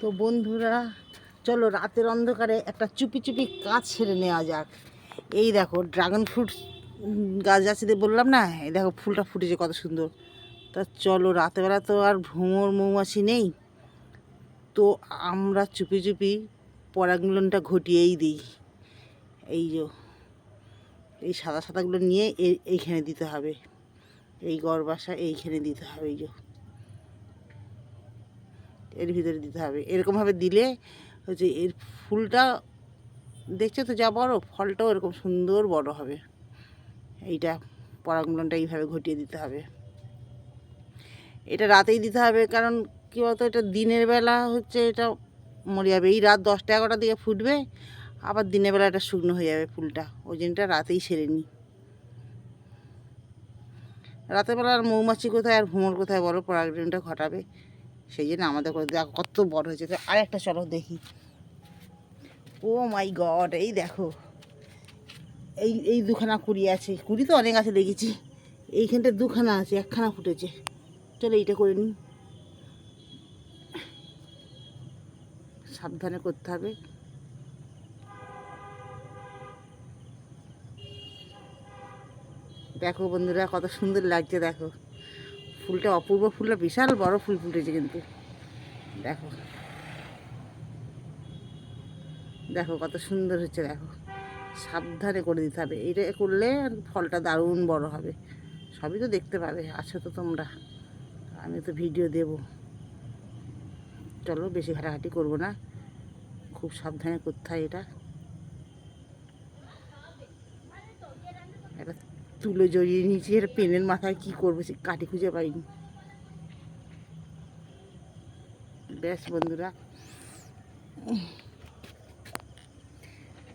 তো বন্ধুরা, চলো রাতের অন্ধকারে একটা চুপি চুপি কাজ ছেড়ে নেওয়া যাক। এই দেখো ড্রাগন ফ্রুট গাছ আছে বললাম না, এই দেখো ফুলটা ফুটেছে কত সুন্দর। তা চলো রাতেরবেলা তো আর ভ্রমর মৌমাছি নেই। তো আমরা চুপি চুপি পরাগমিলনটা ঘটিয়েই দিই। এই যে, এই সাদা সাদাগুলো নিয়ে এইখানে দিতে হবে। এই গড় বাসা এইখানে দিতে হবে, এই যে। এর ভিতরে দিতে হবে। এরকমভাবে দিলে হচ্ছে এর ফুলটা দেখছ তো যা বড়, ফলটাও এরকম সুন্দর বড় হবে। এইটা পরাগমলনটা এইভাবে ঘটিয়ে দিতে হবে। এটা রাতেই দিতে হবে, কারণ কী বলতো, এটা দিনের বেলা হচ্ছে এটা মরে যাবে। এই রাত দশটা এগারোটার দিকে ফুটবে, আবার দিনের বেলা এটা শুকনো হয়ে যাবে ফুলটা। ওই জন্যটা রাতেই সেরে নিই রাতের বেলা আর মৌমাছি কোথায় আর ভ্রমণ কোথায় বলো, পরাগমলনটা ঘটাবে। সেই জন্য আমাদের করে দেখো কত বড় হয়েছে। তো আরেকটা চলো দেখি। ও মাই গড এই দেখো। এই এই দুখানা কুড়ি আছে। কুড়ি তো অনেক আছে দেখেছি। এইখানটা দুখানা আছে, একখানা ফুটেছে। চলো এইটা করে নিই। সাবধানে করতে হবে। দেখো বন্ধুরা, কত সুন্দর লাগছে, দেখো। ফুলটা, অপূর্ব ফুলটা, বিশাল বড় ফুল ফুটেছে কিন্তু। দেখো। দেখো কত সুন্দর হচ্ছে, দেখো। সাবধানে করে দিতে হবে। এটা করলে ফলটা দারুণ বড় হবে। সবই তো দেখতে পাবে, আছো তো তোমরা। আমি তো ভিডিও দেব। চলো, বেশি ঘাটাঘাটি করব না। খুব সাবধানে করতে হয় এটা। এটা তুলে জড়িয়ে নিয়েছি পেনের মাথায় কি করব সে কাটি খুঁজে পাইনি। ব্যাস বন্ধুরা।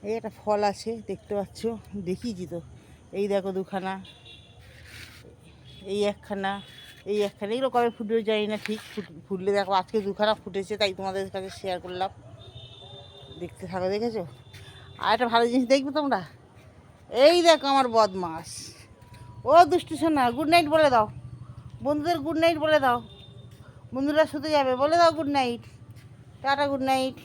এই একটা ফল আছে, দেখতে পাচ্ছ? দেখিয়েছি তো। এই দেখো দুখানা, এই একখানা এই একখানা। এগুলো কবে ফুটবে জানি না ঠিক ফুটলে দেখো আজকে দুখানা ফুটেছে, তাই তোমাদের কাছে শেয়ার করলাম। দেখতে থাকো, দেখেছ? আর একটা ভালো জিনিস দেখবে তোমরা? এই দেখো আমার বদমাস ও দুষ্টু সোনা গুড নাইট বলে দাও। বন্ধুদের গুড নাইট বলে দাও। বন্ধুরা শুতে যাবে, বলে দাও good night tata good night